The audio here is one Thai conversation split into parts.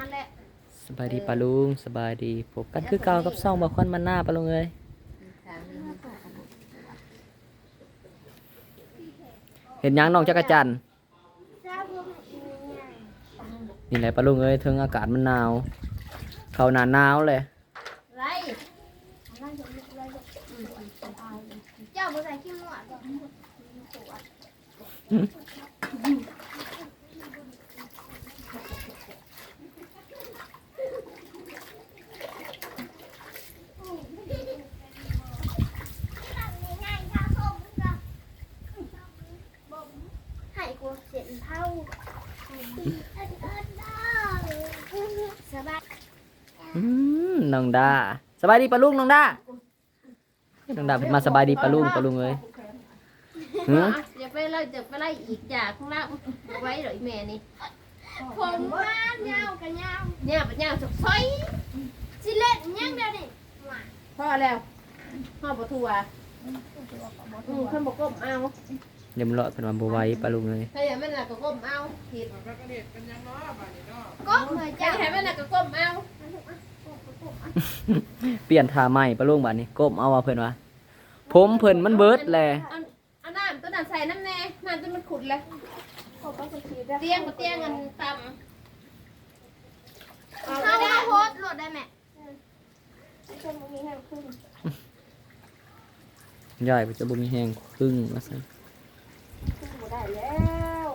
หันแหละสบายดีปะลุงสบายดีพบกันคือเก่ากับซ่องบ่ควันมันหน้าปะลุงเอ้ยถามนี่เห็นหยังน้องจักรจันทร์ทราบว่ามันเป็นยังไงนี่แหละปะลุงเอ้ยถึงอากาศมันหนาว เข้าหน้าหนาวเลยไรอะไรจะมีอะไรจะอืมสบายเลยเจ้าบ่ใส่ขี้หมวกหรอกปวดให้กู เสียนเท่าสบายอืมน้องดาสบายดีปะลุงน้องดาน้องดาเพิ่นมาสบายดีปะลุงปะลุงเอ้ยหืออย่าไปไล่จะไปไล่อีกจากข้างล่างเอาไว้เหรออีแม่นี่ผมว่าเงากับเงาเนี่ยปัญญาสกซอยสิเล่นยังเดียวนี่หวานพ่อแล้วพ่อปทัวอืมเพิ่นบอกก้มเอา เดี๋ยวมันเลาะเพิ่นมาบ่ไหวปะลุงเอ้ยถ้าอย่างนั้นน่ะก็ก้มเอาผิดก็เหมือนถ้าเจ้าอย่างนั้นน่ะก็ก้มเอาเปลี่ยนท่าใหม่ปะลุงบัดนี้ก้มเอาว่าเพิ่นว่าผมเพิ่นมันเบิดแลเอาเอาน้ำตัวนั้นใส่น้ำแน่น้ำตัวมันขุดแล้วผมก็จะคิดเตียงกับเตียงกันต่ำเอาเขาไม่ได้โพสโหลดได้ไหมจะมีให้ขึ้นยายเพิ่นจะบ่มีแฮงครึ่งว่าซั่นขึ้นบ่ได้ แล้ว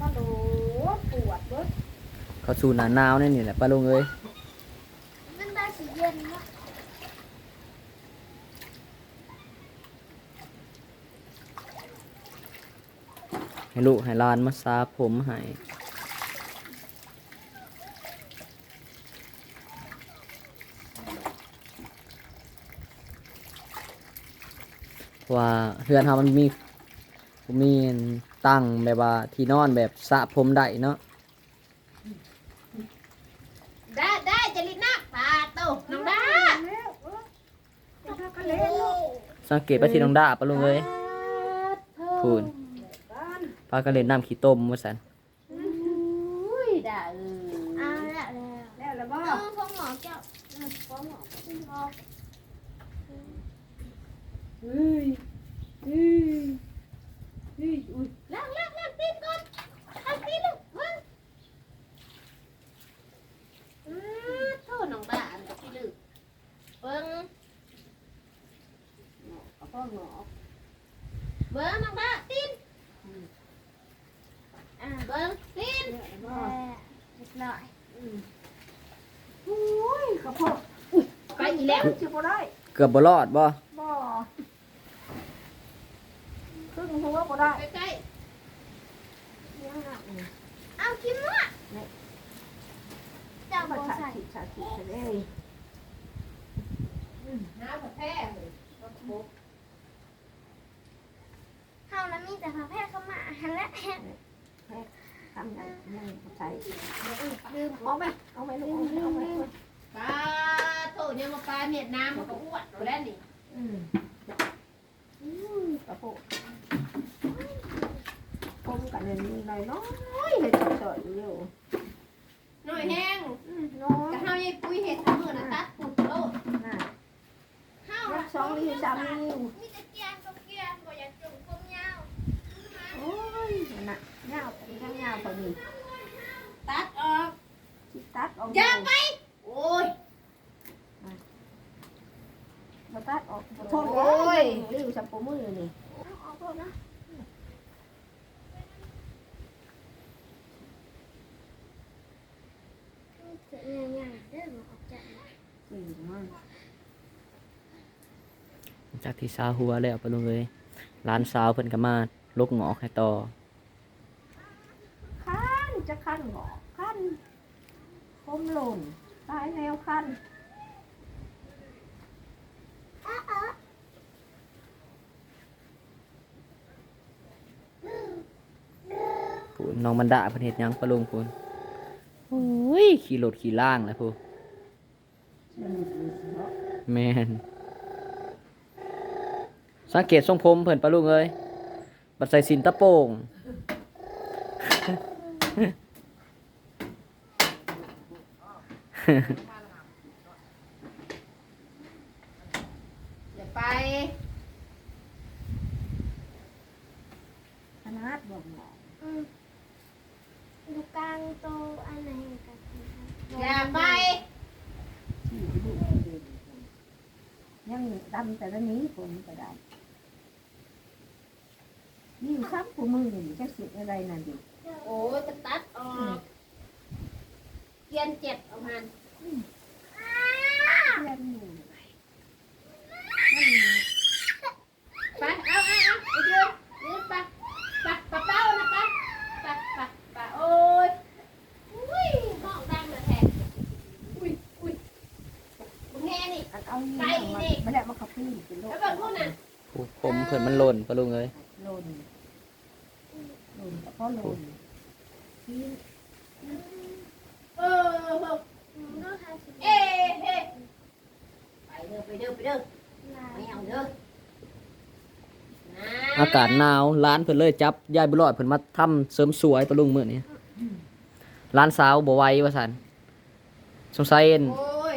มาดูปวดเบิดเข้าสู่หน้าหนาวนี่นี่แหละปะลุงเอ้ยมันได้สีเย็นเนาะให้ลูกให้หลานมาสาผมให้เพราะว่าเฮือนเฮามันมี มีตั้งแบบว่าที่นอนแบบสระผมได้เนาะได้ได้จะลิดนักตาโตน้องดาก็เล่นลูกสังเกตไปที่น้องดาปะลุงเอ้ยพูนพากันเล่นน้ำขี้ต้มว่าซั่นอุ้ยด่าเออเอาละแล้วแล้วแล้วบ่เออพงหมอเจ้าเออพงหมอพงหมอ เฮ้ยเฮ้ยเฮ้ยอุ้ยล้างล้างล้างตีนก่อนล้างตีนลูกเบิ่งอือโทษน้องดาอันกับพี่ลึกเบิ่งหงอกกับพ่อหงอกเบิ่งน้องดาตีน อ่า เบิ่งตีน เรียบ ร้อยอุ้ยกระเพาะไปอีกแล้วชิบได้เกือบบ่รอดบ่บ่ครึ่งหัวบ่ได้ใกล้เอาคิดว่าเจ้าบ่ใส่ๆน้ำกับแพ้เลยกระเพาะเฮานั้นมีแต่พระแพทย์เข้ามาหันและแฮะ ทำได้ยังใช้ลืมเอาไหมเอาไหมลูกเอาไหมเอาไหมปลาโถยังมาปลาเมียดน้ำมันก็อ้วนอยู่แล้วนี่อืมอืมกระโปงผมกันเลยมีหน่อยน้อยเลยจ่อยๆเร็วหน่อยแห้งอืมน้อยกะเฮาใหญ่ปุ้ยเห็ดทำมือนะตัดปุดโลดน่ะเฮารักสองนิ้วสามนิ้ว มีแต่เกียนกับเกียนบ่อยากจุ่มผมยาว โอ้ยนั่นน่ะเงาเป็นข้างเงาพอดี ตัดออก ชิตัดออก อย่าไปโอ้ย มาตัดออกขอโทษเลยริ้วสับปะมือนี่ เอาออกโลดนะเสร็ จง่ายๆเด้อมาออกจากอืมมันจากที่สาวหัวแล้วปะลุงเอ้ยหลานสาวเพิ่นก็มาลกหงอกให้ต่อคันจะคันหงอคันผมหล่นตายแนวคันพูนน้องมันดาเพิ่นเฮ็ดหยังปะลุงพูนโอ้ ยขี่รถขี่ล่างแหล้วพูนแม่นสังเกตทรงผมเพิ่นปะลุงเอ้ยบัดใส่สินตะโป่งอย่าไปขนาดบอกหมอ อืมดูกลางโตอันไหนกันอย่าไปที่ลูกเดินยังดำแต่ละนี้ผมก็ดำนี่ซ้ำกูมือนี่จะสุดอะไรนั่นดิโอ้ยจะตัดออกเกียนเจ็ดออกมาเพื่อนอยู่ ไปเอาเอาเอาไปยืนยืนไปไปไปเป้านะไปไปไปไปโอ้ยอุ้ยห้องดังนะแท้อุ้ยอุ้ยมึงแง่ นี่อันเอานี่มาไม่ได้มาขับพี่เป็นโรคแล้วแบบพวกน่ะผู้ผมเพิ่นมันหล่นปะลุงเอ้ยโลนโลนเพราะโลนที่เออเออดูทางสิเอ๊ะเฮ้ไปเด้อไปเด้อไปเด้อไม่เอาเด้ออากาศหนาวร้านเพิ่นเลยจับยายบุรอดเพิ่นมาทำเสริมสวยปะลุงมื้อนี้ร้านสาวบ่ไหวว่าซั่นสงสัยเอ็น โอ้ย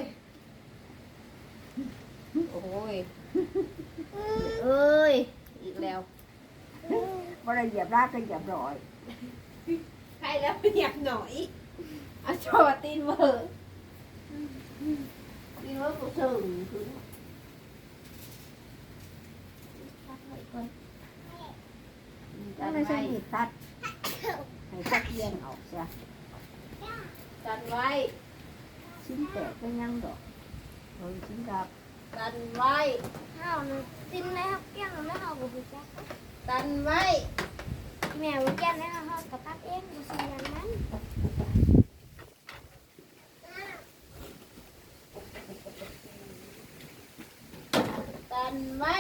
โอ้ยเอ้ย อีกแล้วบ่ได้เหยียบรากก็เหยียบรอยใครแล้วอยากหน่อยเอาโชว์ตีนเวอร์ตีนเวอร์กูถึงถึงก็ไม่ใช่หิดตัดให้ตัดเลียนออกซะกันไว้ชิ้นแตกก็ยังดอกโอ้ยชิ้นดับ กันไว้ข้าวนึงจิ้มแล้วแก้มไม่เอาบุกจักกันไว้แม่บุกแก้มแล้วเขากระตัดเองบุษยางนั้นกันไว้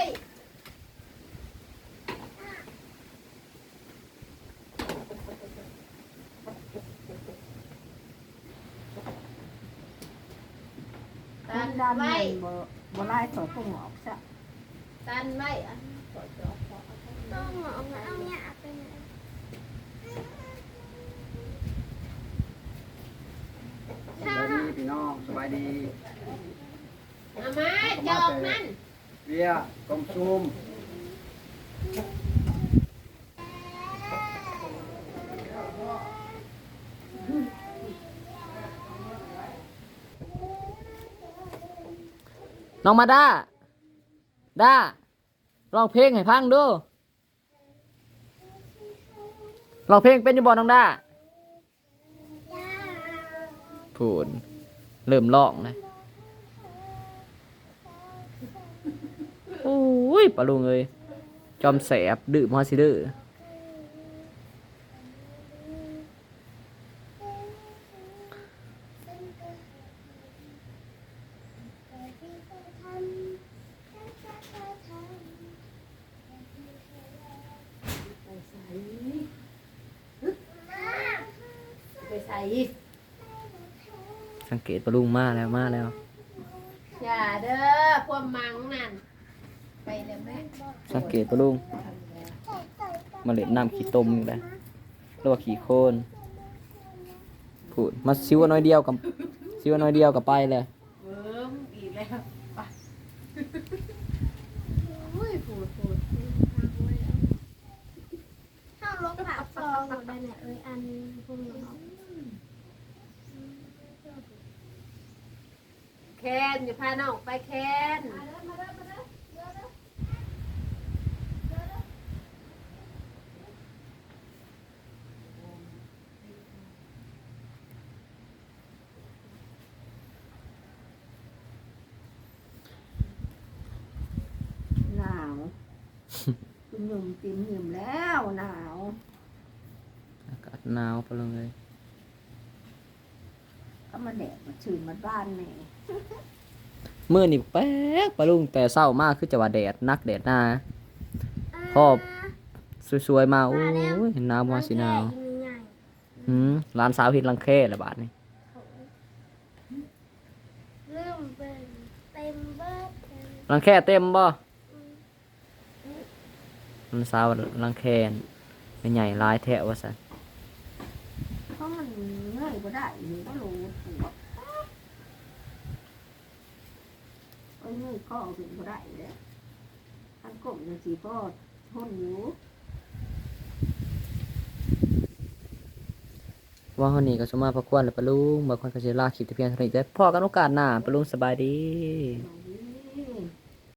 กัชิ้นนดำไว้มัน บ่บ่ไล่ถอดก็หงอกซะกันไว้อะขอจอขอต้องหมอมาเอาเนี่ยไปไหนสบายดีพี่น้องสบายดี เอามาจอกนั่นเบียร์กลมซูม น้องมาด้า ด้าร้องเพลงให้ฟังดูร้องเพลงเป็นอยู่บ่น้องด้าพูนเริ่มร้องเลยโอ้ยปะลุงเอ้ยจอมแสบดื้อมาสิดื้อ ส่สังเกตปะลุงมาแล้วมาแล้ว อย่าเด้อความมังนั่น ไปเลยแม่สังเกตปะลุงมาเล็ดน้ำขี้ต้มนี่แหละหรือว่าขี้โคลนพูดมาซิวน้อยเดียวกับซิวน้อยเดียวกับไปเลยเบิ่มอีกแล้วไปโอ้ยพูดพูดข้าวลงผักซองอยู่ได้ไหนเอ้ยอันพวกนี้ แคนอย่าพาน้องไปแคนหนาวคุณหนุ่มติ่มหนุ่มแล้วหนาว อากาศหนาวปะลุงเลย ก็มาแดดมาชื่นมาบ้านแม่ มื่อนี่แป๊กปะลุงแต่เศร้ามากคือจะว่าแดดนักแดดหน้าพ่อสวยๆมาโอ้ยหนาวมาสิหนาวหืมร้านสาวเห็นรังแค่ละบาทนี่เริ่มเป็นเต็มเบิดรังแค่เต็มบ่ร้านสาวรังแค่เป็นใหญ่หลายแท้ว่าซั่นเพราะมันเงยก็ได้หรือก็รู้ปวด มือข้อถึงบ่ได้แล้วท่านกบยังสีพ่อทนอยู่ว่าเฮานี่ก็สมมาพระควรแล้วปะลุงบางคนก็สิลาคลิปแต่เพียงเท่านี้แต่พอกันโอกาสหน้าปะลุงสบายดี